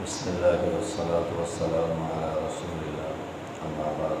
بسم الله والصلاة والسلام على رسول الله. أما بعد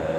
ہے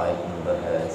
آیت نمبر ہے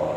اور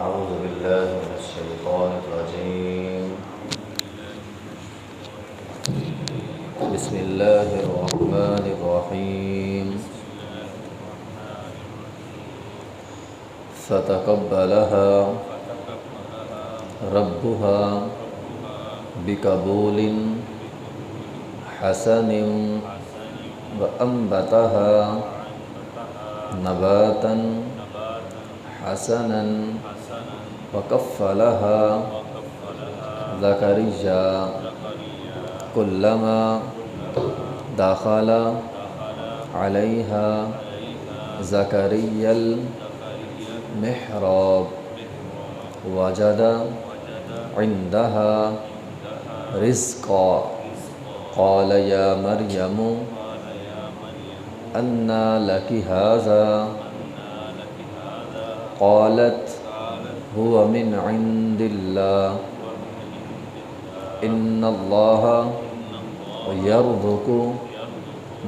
أعوذ بالله من الشيطان الرجيم. بسم الله الرحمن الرحيم. فتقبلها. ربها بقبول حسن وأنبتها نباتا حسنا وكفلها زكريا. كلما دخل عليها زكريا المحراب وجد عندها رزقا. قال يا مريم أنى لك هذا. قالت هو من عند الله. إن الله يرزق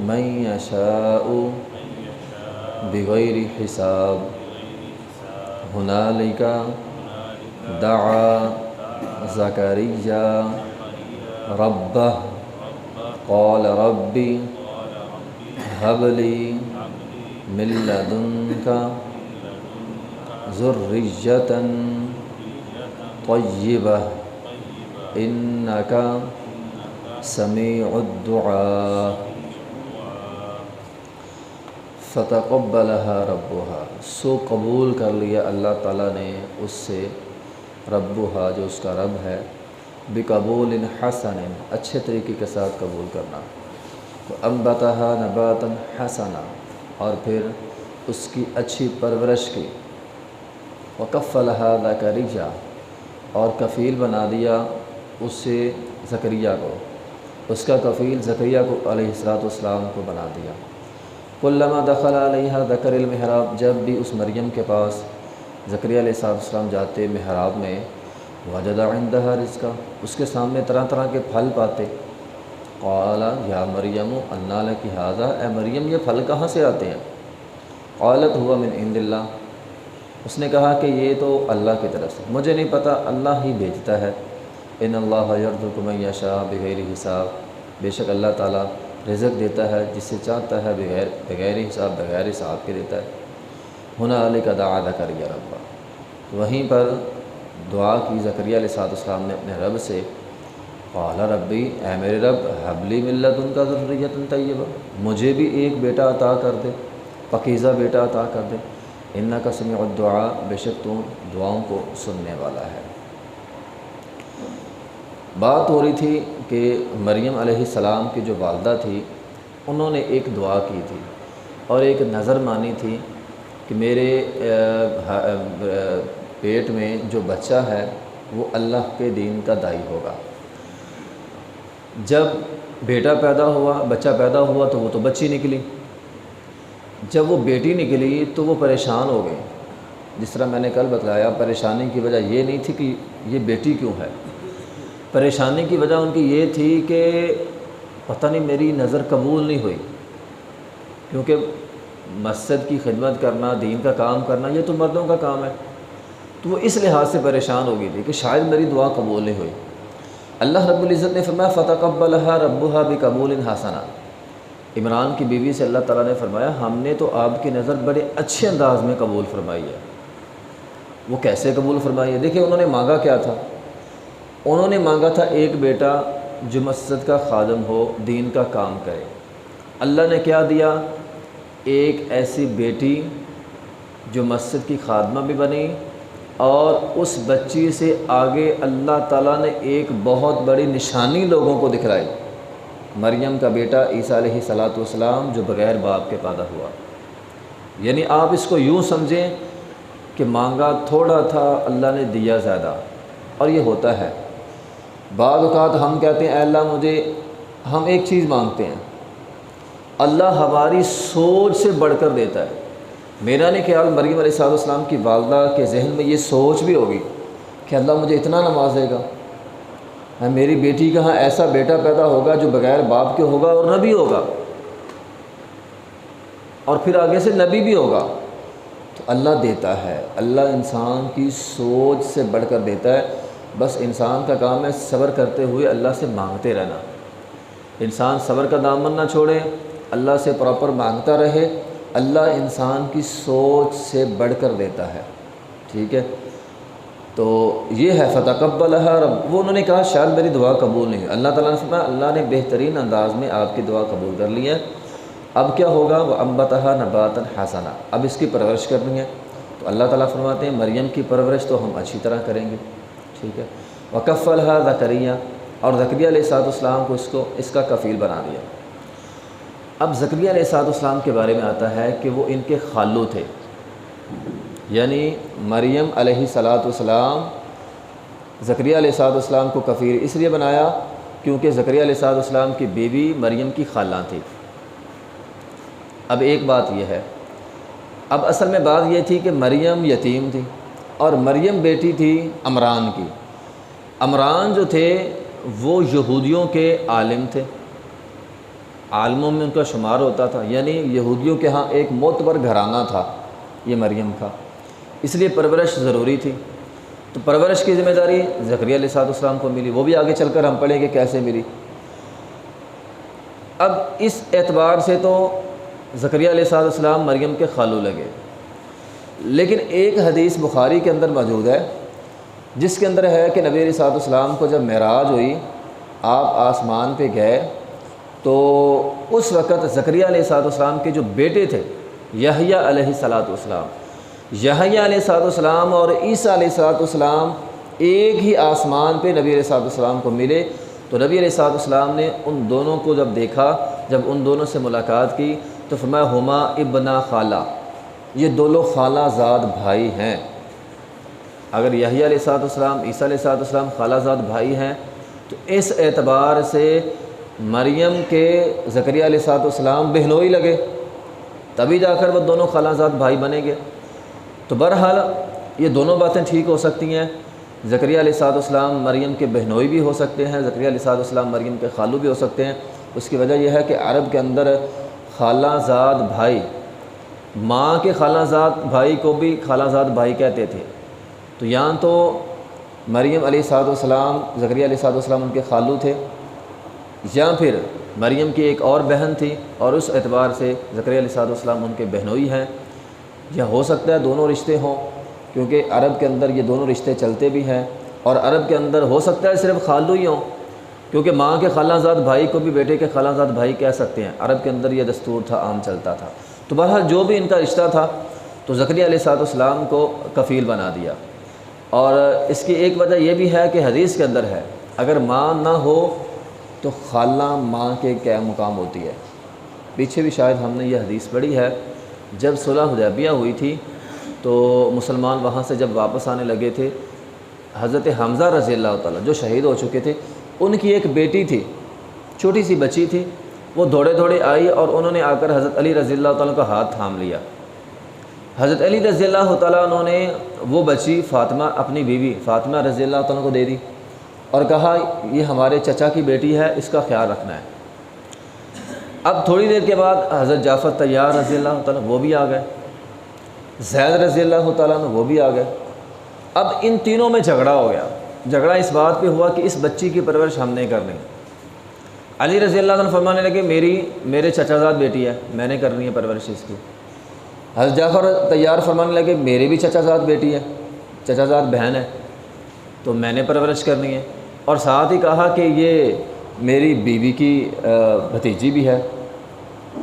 من يشاء بغير حساب. هنالك دعا زكريا ربه قال ربي هب لي من لدنك ذرية طيبة إنك سميع الدعاء. فتقبلها ربها۔ سو قبول کر لیا اللہ تعالیٰ نے اس سے ربها، جو اس کا رب ہے بقبول حسن اچھے طریقے کے ساتھ قبول کرنا۔ امبتہ نباتا حسنا، اور پھر اس کی اچھی پرورش کی۔ وکفلها ذکریہ اور کفیل بنا دیا اسے زکریہ کو۔ اس کا کفیل زکریہ کو علیہ السلاۃ والسلام کو بنا دیا۔ علامہ دخل علیہ ذکر المحراب، جب بھی اس مریم کے پاس زکریہ علیہ السلاۃ والسلام جاتے محراب میں، وجد عندها رزقا، اس کے سامنے طرح طرح کے پھل پاتے۔ قال، یا مریم، انا لکی هذا اے مریم، یہ پھل کہاں سے آتے ہیں؟ قالت، ہوا من عند اللہ۔ اس نے کہا کہ یہ تو اللہ کی طرف سے۔ مجھے نہیں پتہ اللہ ہی بھیجتا ہے۔ ان اللہ یرزق من یشاء بغیر حساب۔ بے شک اللہ تعالیٰ رزق دیتا ہے جس سے چاہتا ہے بغیر بغیر حساب بغیر حساب کے دیتا ہے۔ ہنا علی کا دعا کریہ ربا۔ وہیں پر دعا کی زکریہ علیہ صاحب السلام نے اپنے رب سے، قال ربی، اے میرے رب حبلی ملت ان کا ضروریت طیبہ۔ مجھے بھی ایک بیٹا عطا کر دے پکیزہ بیٹا عطا کر دے۔ ان کا سمع الدعا بے شک تو دعاؤں کو سننے والا ہے۔ بات ہو رہی تھی کہ مریم علیہ السلام کی جو والدہ تھی، انہوں نے ایک دعا کی تھی اور ایک نظر مانی تھی کہ میرے پیٹ میں جو بچہ ہے، وہ اللہ کے دین کا دائی ہوگا۔ جب بیٹا پیدا ہوا، بچہ پیدا ہوا، تو وہ تو بچی نکلی۔ جب وہ بیٹی نکلی، تو وہ پریشان ہو گئے جس طرح میں نے کل بتلایا، پریشانی کی وجہ یہ نہیں تھی کہ یہ بیٹی کیوں ہے۔ پریشانی کی وجہ ان کی یہ تھی کہ پتہ نہیں میری نظر قبول نہیں ہوئی، کیونکہ مسجد کی خدمت کرنا، دین کا کام کرنا، یہ تو مردوں کا کام ہے۔ تو وہ اس لحاظ سے پریشان ہو گئی تھی کہ شاید میری دعا قبول نہیں ہوئی۔ اللہ رب العزت نے فرمایا فتح قبلہ ربها بقبول حسنا عمران کی بیوی سے اللہ تعالیٰ نے فرمایا، ہم نے تو آپ کی نظر بڑے اچھے انداز میں قبول فرمائی ہے۔ وہ کیسے قبول فرمائی ہے؟ دیکھیں انہوں نے مانگا کیا تھا۔ انہوں نے مانگا تھا ایک بیٹا جو مسجد کا خادم ہو، دین کا کام کرے۔ اللہ نے کیا دیا؟ ایک ایسی بیٹی جو مسجد کی خادمہ بھی بنی اور اس بچی سے آگے اللہ تعالیٰ نے ایک بہت بڑی نشانی لوگوں کو دکھلائی۔ مریم کا بیٹا عیسیٰ علیہ صلاۃ والسلام جو بغیر باپ کے پیدا ہوا۔ یعنی آپ اس کو یوں سمجھیں کہ مانگا تھوڑا تھا، اللہ نے دیا زیادہ۔ اور یہ ہوتا ہے۔ بعض اوقات ہم کہتے ہیں، اے اللہ مجھے ہم ایک چیز مانگتے ہیں۔ اللہ ہماری سوچ سے بڑھ کر دیتا ہے۔ میرا نہیں خیال مریم علیہ صاحب السلام کی والدہ کے ذہن میں یہ سوچ بھی ہوگی کہ اللہ مجھے اتنا نوازے گا۔ میری بیٹی کا ہاں ایسا بیٹا پیدا ہوگا جو بغیر باپ کے ہوگا اور نبی ہوگا۔ اور پھر آگے سے نبی بھی ہوگا۔ تو اللہ دیتا ہے، اللہ انسان کی سوچ سے بڑھ کر دیتا ہے۔ بس انسان کا کام ہے صبر کرتے ہوئے اللہ سے مانگتے رہنا۔ انسان صبر کا دامن نہ چھوڑے، اللہ سے پراپر مانگتا رہے، اللہ انسان کی سوچ سے بڑھ کر دیتا ہے۔ ٹھیک ہے؟ تو یہ ہے فتح قبل رب۔ وہ انہوں نے کہا، شاید میری دعا قبول نہیں۔ اللہ تعالیٰ نے فرمایا، اللہ نے بہترین انداز میں آپ کی دعا قبول کر لی ہے۔ اب کیا ہوگا؟ وہ امبتہ نباتن حسنہ اب اس کی پرورش کرنی ہے۔ تو اللہ تعالیٰ فرماتے ہیں، مریم کی پرورش تو ہم اچھی طرح کریں گے۔ ٹھیک ہے۔ وقف الحا زکریہ اور ذکریہ علیہ صاحب السلام کو اس کو اس کا کفیل بنا دیا۔ اب ذکریہ علیہ صاحب السلام کے بارے میں آتا ہے کہ وہ ان کے خالو تھے۔ یعنی مریم علیہ صلاۃ والسلام ذکریہ علیہ صاحب السلام کو کفیر اس لیے بنایا کیونکہ ذکریہ علیہ صاحب السلام کی بیوی مریم کی خالہ تھی۔ اب ایک بات یہ ہے۔ اب اصل میں بات یہ تھی کہ مریم یتیم تھی۔ اور مریم بیٹی تھی عمران کی۔ عمران جو تھے، وہ یہودیوں کے عالم تھے۔ عالموں میں ان کا شمار ہوتا تھا۔ یعنی یہودیوں کے ہاں ایک معتبر گھرانہ تھا یہ مریم کا۔ اس لیے پرورش ضروری تھی۔ تو پرورش کی ذمہ داری ذکری علیہ صاحب السلام کو ملی۔ وہ بھی آگے چل کر ہم پڑھیں گے کیسے ملی۔ اب اس اعتبار سے تو ذکریہ علیہ صاحب السلام مریم کے خالو لگے۔ لیکن ایک حدیث بخاری کے اندر موجود ہے، جس کے اندر ہے کہ نبی علیہ صاحب السلام کو جب معراج ہوئی، آپ آسمان پہ گئے، تو اس وقت ذکریہ علیہ صاحب السلام کے جو بیٹے تھے، یحییٰ علیہ صلاۃ والسلام، یحییٰ علیہ صاحب السلام اور عیسیٰ علیہ صلاۃ والسلام ایک ہی آسمان پہ نبی علیہ صاحب السلام کو ملے۔ تو نبی علیہ صاحب السلام نے ان دونوں کو جب دیکھا، جب ان دونوں سے ملاقات کی، تو فرمایا ہما ابنا خالہ یہ دونوں خالہ زاد بھائی ہیں۔ اگر یہی علیہ صاحب السلام عیسیٰ علیہ صاحب السلام خالہ زاد بھائی ہیں، تو اس اعتبار سے مریم کے ذکریہ علیہ صاحب السلام بہنوئی لگے۔ تبھی جا کر وہ دونوں خالہ زاد بھائی بنے گے تو بہرحال یہ دونوں باتیں ٹھیک ہو سکتی ہیں۔ ذکریہ علیہ صاحب السلام مریم کے بہنوئی بھی ہو سکتے ہیں ذکریہ علیہ صاحب السلام مریم کے خالو بھی ہو سکتے ہیں۔ اس کی وجہ یہ ہے کہ عرب کے اندر خالہ زاد بھائی ماں کے خالہ زاد بھائی کو بھی خالہ زاد بھائی کہتے تھے۔ تو یہاں تو مریم علیہ صاحب السلام ذکریہ علیہ صاحب السلام ان کے خالو تھے۔ یا پھر مریم کی ایک اور بہن تھی اور اس اعتبار سے ذکریہ علیہ صاحب السلام ان کے بہنوئی ہیں۔ یا ہو سکتا ہے دونوں رشتے ہوں، کیونکہ عرب کے اندر یہ دونوں رشتے چلتے بھی ہیں۔ اور عرب کے اندر ہو سکتا ہے صرف خالو ہی ہوں، کیونکہ ماں کے خالہ زاد بھائی کو بھی بیٹے کے خالہ زاد بھائی کہہ سکتے ہیں۔ عرب کے اندر یہ دستور تھا، عام چلتا تھا۔ تو بہرحال جو بھی ان کا رشتہ تھا، تو ذکری علیہ صاحب السلام کو کفیل بنا دیا۔ اور اس کی ایک وجہ یہ بھی ہے کہ حدیث کے اندر ہے، اگر ماں نہ ہو تو خالہ ماں کے کیا مقام ہوتی ہے۔ پیچھے بھی شاید ہم نے یہ حدیث پڑھی ہے، جب صلح حدیبیہ ہوئی تھی تو مسلمان وہاں سے جب واپس آنے لگے تھے، حضرت حمزہ رضی اللہ تعالیٰ جو شہید ہو چکے تھے، ان کی ایک بیٹی تھی، چھوٹی سی بچی تھی وہ دوڑے دوڑے آئی اور انہوں نے آ کر حضرت علی رضی اللہ تعالیٰ کا ہاتھ تھام لیا۔ حضرت علی رضی اللہ تعالیٰ انہوں نے وہ بچی فاطمہ، اپنی بیوی فاطمہ رضی اللہ تعالیٰ کو دے دی اور کہا، یہ ہمارے چچا کی بیٹی ہے، اس کا خیال رکھنا ہے۔ اب تھوڑی دیر کے بعد حضرت جعفر طیار رضی اللہ تعالیٰ وہ بھی آ گئے۔ زید رضی اللہ تعالیٰ وہ بھی آ گئے۔ اب ان تینوں میں جھگڑا ہو گیا۔ جھگڑا اس بات پہ ہوا کہ اس بچی کی پرورش ہم نہیں کرنی۔ علی رضی اللہ عنہ فرمانے لگے، میری، میرے چچا زاد بیٹی ہے، میں نے کرنی ہے پرورش اس کی۔ حضرت جعفر تیار فرمانے لگے میری بھی چچا زاد بیٹی ہے چچا زاد بہن ہے، تو میں نے پرورش کرنی ہے۔ اور ساتھ ہی کہا کہ یہ میری بیوی کی بھتیجی بھی ہے۔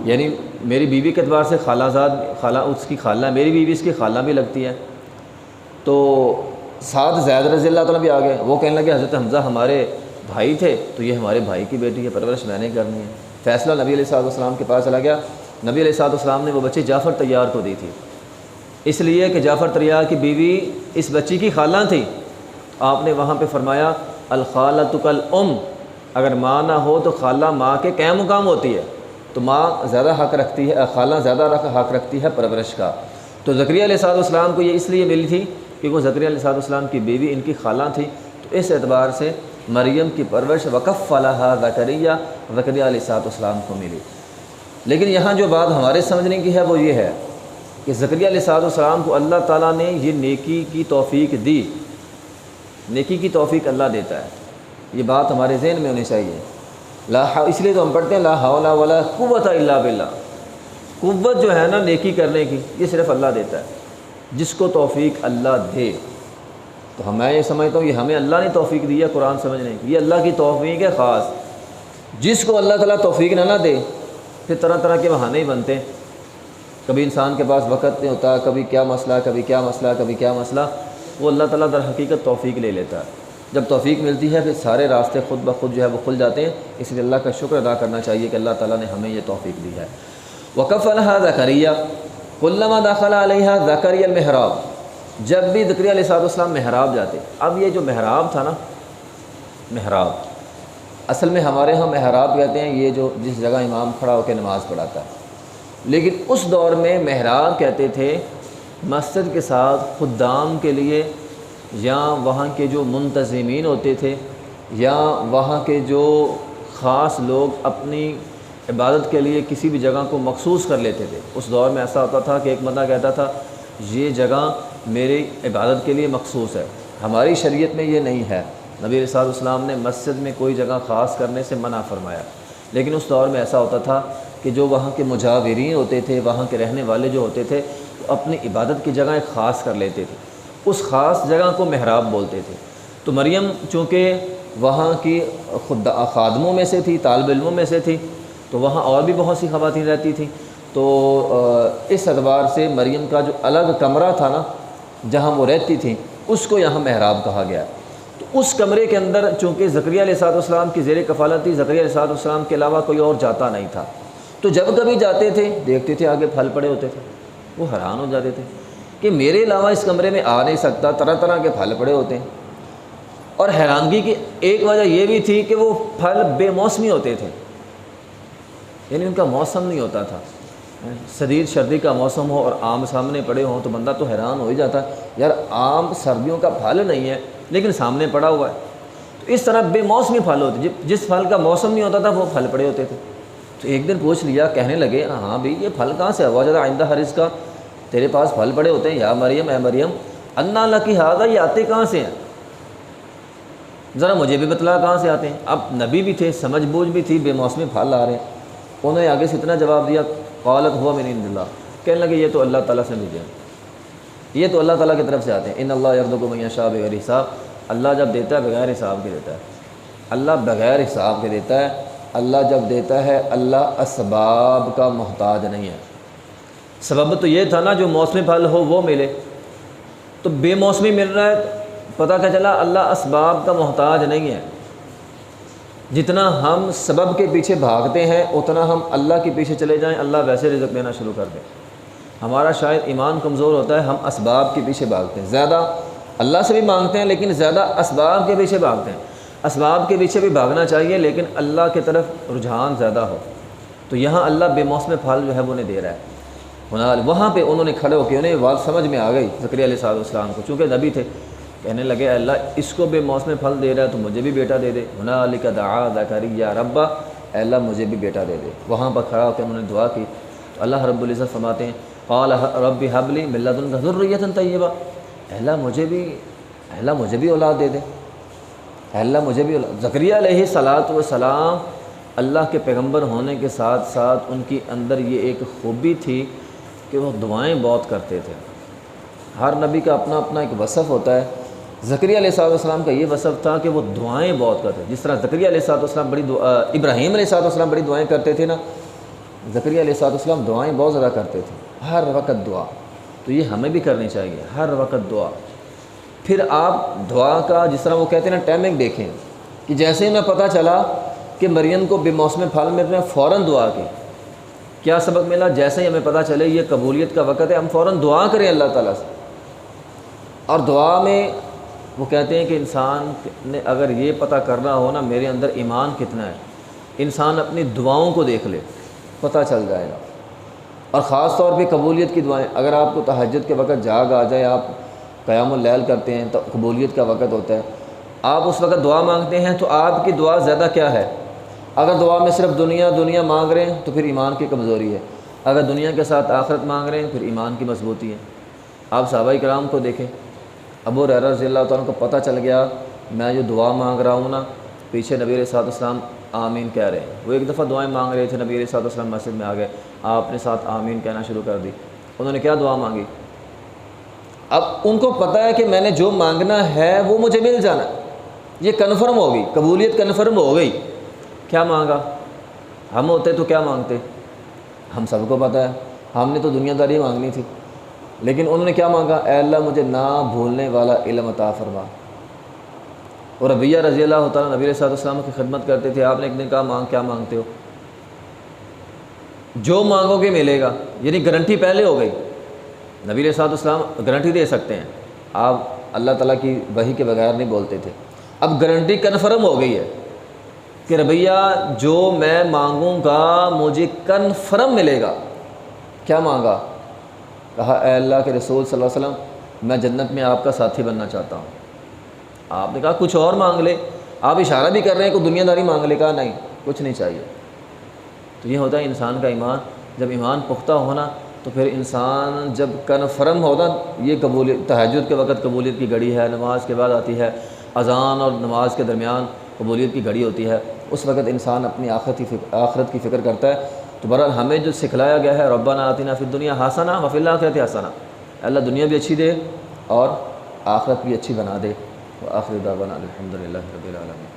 یعنی میری بیوی کے اعتبار سے خالہ زاد، خالہ اس کی خالہ، میری بیوی اس کی خالہ بھی لگتی ہے۔ تو ساتھ زید رضی اللہ تعالیٰ بھی آ گئے وہ کہنے لگے، حضرت حمزہ ہمارے بھائی تھے، تو یہ ہمارے بھائی کی بیٹی ہے، پرورش میں نے کرنی ہے۔ فیصلہ نبی علیہ صاحب السلام کے پاس چلا گیا۔ نبی علیہ صاحب السلام نے وہ بچی جعفر تیار کو دی تھی۔ اس لیے کہ جعفر تیار کی بیوی اس بچی کی خالہ تھی۔ آپ نے وہاں پہ فرمایا الخالۃ کل ام اگر ماں نہ ہو تو خالہ ماں کے قیم مقام ہوتی ہے؟ تو ماں زیادہ حق رکھتی ہے، خالہ زیادہ حق رکھتی ہے پرورش کا۔ تو ذکریہ علیہ صاحب السلام کو یہ اس لیے ملی تھی کہ وہ ذکریہ علیہ صاحب السلام کی بیوی ان کی خالہ تھی۔ تو اس اعتبار سے مریم کی پرورش وقف فلاح ذکریہ ذکریہ علیہ صاحب السلام کو ملی۔ لیکن یہاں جو بات ہمارے سمجھنے کی ہے وہ یہ ہے کہ ذکریہ علیہ صاحب السلام کو اللہ تعالیٰ نے یہ نیکی کی توفیق دی۔ نیکی کی توفیق اللہ دیتا ہے۔ یہ بات ہمارے ذہن میں ہونی چاہیے۔ لا اس لیے تو ہم پڑھتے ہیں لا حول ولا قوت الا باللہ۔ قوت جو ہے نا نیکی کرنے کی، یہ صرف اللہ دیتا ہے۔ جس کو توفیق اللہ دے۔ تو ہم میں یہ سمجھتا ہوں یہ ہمیں اللہ نے توفیق دیا قرآن سمجھنے کی۔ یہ اللہ کی توفیق ہے خاص۔ جس کو اللہ تعالیٰ توفیق نہ نہ دے، پھر طرح طرح کے بہانے ہی بنتے ہیں۔ کبھی انسان کے پاس وقت نہیں ہوتا، کبھی کیا مسئلہ، کبھی کیا مسئلہ، کبھی کیا مسئلہ۔ وہ اللہ تعالیٰ در حقیقت توفیق لے لیتا ہے۔ جب توفیق ملتی ہے، پھر سارے راستے خود بخود جو ہے وہ کھل جاتے ہیں۔ اس لیے اللہ کا شکر ادا کرنا چاہیے کہ اللہ تعالیٰ نے ہمیں یہ توفیق دی ہے۔ وقف الحا ذکریہ علامہ داخلہ علیہ ذکری المحراب۔ جب بھی ذکری علیہ صاحب السلام محراب جاتے، اب یہ جو محراب تھا نا، محراب، اصل میں ہمارے ہاں محراب کہتے ہیں، یہ جو جس جگہ امام کھڑا ہو کے نماز پڑھاتا ہے۔ لیکن اس دور میں محراب کہتے تھے، مسجد کے ساتھ خدام کے لیے، یا وہاں کے جو منتظمین ہوتے تھے، یا وہاں کے جو خاص لوگ اپنی عبادت کے لیے کسی بھی جگہ کو مخصوص کر لیتے تھے۔ اس دور میں ایسا ہوتا تھا کہ ایک بندہ کہتا تھا، یہ جگہ میری عبادت کے لیے مخصوص ہے۔ ہماری شریعت میں یہ نہیں ہے۔ نبی علیہ السلام نے مسجد میں کوئی جگہ خاص کرنے سے منع فرمایا۔ لیکن اس دور میں ایسا ہوتا تھا کہ جو وہاں کے مجاورین ہوتے تھے، وہاں کے رہنے والے جو ہوتے تھے، وہ اپنی عبادت کی جگہ خاص کر لیتے تھے۔ اس خاص جگہ کو محراب بولتے تھے۔ تو مریم، چونکہ وہاں کی خود خادموں میں سے تھی، طالب علموں میں سے تھی، تو وہاں اور بھی بہت سی خواتین رہتی تھیں۔ تو اس اعتبار سے مریم کا جو الگ کمرہ تھا نا جہاں وہ رہتی تھیں، اس کو یہاں محراب کہا گیا۔ تو اس کمرے کے اندر، چونکہ ذکریہ علیہ صاحب السلام کی زیر کفالت تھی ذکریہ علیہ صاحب السلام کے علاوہ کوئی اور جاتا نہیں تھا۔ تو جب کبھی جاتے تھے، دیکھتے تھے آگے پھل پڑے ہوتے تھے۔ وہ حیران ہو جاتے تھے کہ میرے علاوہ اس کمرے میں آ نہیں سکتا، طرح طرح کے پھل پڑے ہوتے ہیں۔ اور حیرانگی کی ایک وجہ یہ بھی تھی کہ وہ پھل بے موسمی ہوتے تھے۔ یعنی ان کا موسم نہیں ہوتا تھا۔ شدید سردی کا موسم ہو اور آم سامنے پڑے ہوں تو بندہ تو حیران ہو ہی جاتا ہے، یار آم سردیوں کا پھل نہیں ہے، لیکن سامنے پڑا ہوا ہے۔ تو اس طرح بے موسمی پھل ہوتے جس پھل کا موسم نہیں ہوتا تھا، وہ پھل پڑے ہوتے تھے۔ تو ایک دن پوچھ لیا، کہنے لگے ہاں بھائی، یہ پھل کہاں سے ہوا جاتا آئندہ حرض کا، تیرے پاس پھل پڑے ہوتے ہیں، یا مریم، اے مریم اللہ اللہ کی حاضہ یہ آتے کہاں سے ہیں؟ ذرا مجھے بھی بتلا کہاں سے آتے ہیں۔ اب نبی بھی تھے، سمجھ بوجھ بھی تھی، بے موسمی پھل آ رہے ہیں۔ انہوں نے آگے سے اتنا جواب دیا قالت ہوا میں اللہ۔ کہنے لگے، یہ تو اللہ تعالیٰ سے مجھے۔ یہ تو اللہ تعالیٰ کی طرف سے آتے ہیں۔ ان اللہ یرد کو میاں شاہ بغیر حساب۔ اللہ جب دیتا ہے، بغیر حساب کے دیتا ہے۔ اللہ بغیر حساب کے دیتا ہے۔ اللہ جب دیتا ہے، اللہ اسباب کا محتاج نہیں ہے۔ سبب تو یہ تھا نا، جو موسمی پھل ہو، وہ ملے۔ تو بے موسمی مل رہا ہے پتہ کیا چلا؟ اللہ اسباب کا محتاج نہیں ہے۔ جتنا ہم سبب کے پیچھے بھاگتے ہیں، اتنا ہم اللہ کے پیچھے چلے جائیں۔ اللہ ویسے رزق دینا شروع کر دیں ہمارا شاید ایمان کمزور ہوتا ہے، ہم اسباب کے پیچھے بھاگتے ہیں۔ زیادہ اللہ سے بھی مانگتے ہیں، لیکن زیادہ اسباب کے پیچھے بھاگتے ہیں۔ اسباب کے پیچھے بھی بھاگنا چاہیے، لیکن اللہ کی طرف رجحان زیادہ ہو۔ تو یہاں اللہ بے موسم پھل جو ہے، وہ انہیں دے رہا ہے۔ وہاں پہ انہوں نے کھڑے ہو کے انہیں بات سمجھ میں آ گئی ذکری علیہ صاحب السلام کو، چونکہ نبی تھے۔ کہنے لگے، اللہ اس کو بے موسم پھل دے رہا ہے تو مجھے بھی بیٹا دے دے. ہنا علی کا دعا کری یا ربا اللہ، مجھے بھی بیٹا دے دے۔ وہاں پر کھڑا ہو کے انہوں نے دعا کی۔ تو اللہ رب العزت فرماتے ہیں، قال رب حبلی ملت الغذریت طیبہ اللہ، مجھے بھی اللہ، مجھے بھی اولاد دے دے۔ اللہ، مجھے بھی اولاد۔ ذکریہ علیہ صلاۃ وسلام اللہ کے پیغمبر ہونے کے ساتھ ساتھ ان کی اندر یہ ایک خوبی تھی کہ وہ دعائیں بہت کرتے تھے۔ ہر نبی کا اپنا اپنا ایک وصف ہوتا ہے۔ ذکری علیہ صاحب السلام کا یہ وصف تھا کہ وہ دعائیں بہت کرتے جس طرح ذکری علیہ صاحب السلام بڑی دعا ابراہیم علیہ صاحب السلام بڑی دعائیں کرتے تھے نا ذکری علیہ صاحب السلام دعائیں بہت زیادہ کرتے تھے۔ ہر وقت دعا۔ تو یہ ہمیں بھی کرنی چاہیے۔ ہر وقت دعا۔ پھر آپ دعا کا جس طرح وہ کہتے ہیں نا ٹائمنگ دیکھیں کہ جیسے ہی میں پتہ چلا کہ مریم کو بے موسم پھل میں نے فوراً دعا کی۔ کیا سبق ملا؟ جیسے ہی ہمیں پتہ چلے یہ قبولیت کا وقت ہے، ہم فوراً دعا کریں اللہ تعالیٰ سے۔ اور دعا میں وہ کہتے ہیں کہ انسان نے اگر یہ پتہ کرنا ہو نا میرے اندر ایمان کتنا ہے، انسان اپنی دعاؤں کو دیکھ لے، پتہ چل جائے گا۔ اور خاص طور پہ قبولیت کی دعائیں، اگر آپ کو تہجد کے وقت جاگ آ جائے، آپ قیام اللیل کرتے ہیں تو قبولیت کا وقت ہوتا ہے، آپ اس وقت دعا مانگتے ہیں تو آپ کی دعا زیادہ کیا ہے؟ اگر دعا میں صرف دنیا دنیا مانگ رہے ہیں تو پھر ایمان کی کمزوری ہے۔ اگر دنیا کے ساتھ آخرت مانگ رہے ہیں، پھر ایمان کی مضبوطی ہے۔ آپ صحابہ کرام کو دیکھیں۔ ابو رحر رضی اللہ تعالیٰ کو پتہ چل گیا، میں جو دعا مانگ رہا ہوں نا، پیچھے نبی علیہ صاحب اسلام آمین کہہ رہے ہیں۔ وہ ایک دفعہ دعائیں مانگ رہے تھے، نبی علیہ صاحب اسلام مسجد میں آ گئے، آپ نے ساتھ آمین کہنا شروع کر دی۔ انہوں نے کیا دعا مانگی؟ اب ان کو پتہ ہے کہ میں نے جو مانگنا ہے وہ مجھے مل جانا۔ یہ کنفرم ہوگی قبولیت کنفرم ہو گئی۔ کیا مانگا؟ ہم ہوتے تو کیا مانگتے؟ ہم سب کو پتہ ہے، ہم نے تو دنیا داری مانگنی تھی۔ لیکن انہوں نے کیا مانگا؟ اے اللہ، مجھے نہ بھولنے والا علم عطا فرما۔ اور ربیہ رضی اللہ تعالیٰ نبی صاحب السلام کی خدمت کرتے تھے، آپ نے ایک دن کہا، مانگ، کیا مانگتے ہو؟ جو مانگو گے ملے گا یعنی گارنٹی پہلے ہو گئی۔ نبی علیہ صاحب السلام گارنٹی دے سکتے ہیں۔ آپ اللہ تعالیٰ کی وہی کے بغیر نہیں بولتے تھے۔ اب گارنٹی کنفرم ہو گئی ہے کہ ربیہ جو میں مانگوں گا، مجھے کنفرم ملے گا۔ کیا مانگا؟ کہا، اے اللہ کے رسول صلی اللہ علیہ وسلم، میں جنت میں آپ کا ساتھی بننا چاہتا ہوں. آپ نے کہا، کچھ اور مانگ لے. آپ اشارہ بھی کر رہے ہیں کوئی دنیا داری مانگ لے، کہا، نہیں، کچھ نہیں چاہیے. تو یہ ہوتا ہے انسان کا ایمان، جب ایمان پختہ ہونا، تو پھر انسان جب کنفرم ہوتا، یہ قبولیت، تہجد کے وقت قبولیت کی گھڑی ہے، نماز کے بعد آتی ہے، اذان اور نماز کے درمیان قبولیت کی گھڑی ہوتی ہے، اس وقت انسان اپنی آخرت کی فکر، آخرت کی فکر کرتا ہے تو برحال ہمیں جو سکھلایا گیا ہے، ربنا آتینا فی دنیا ہاسانہ وفی اللہ آخرت حسانہ اللہ دنیا بھی اچھی دے اور آخرت بھی اچھی بنا دے۔ وہ آخر دعوانا الحمد للہ رب العالمین۔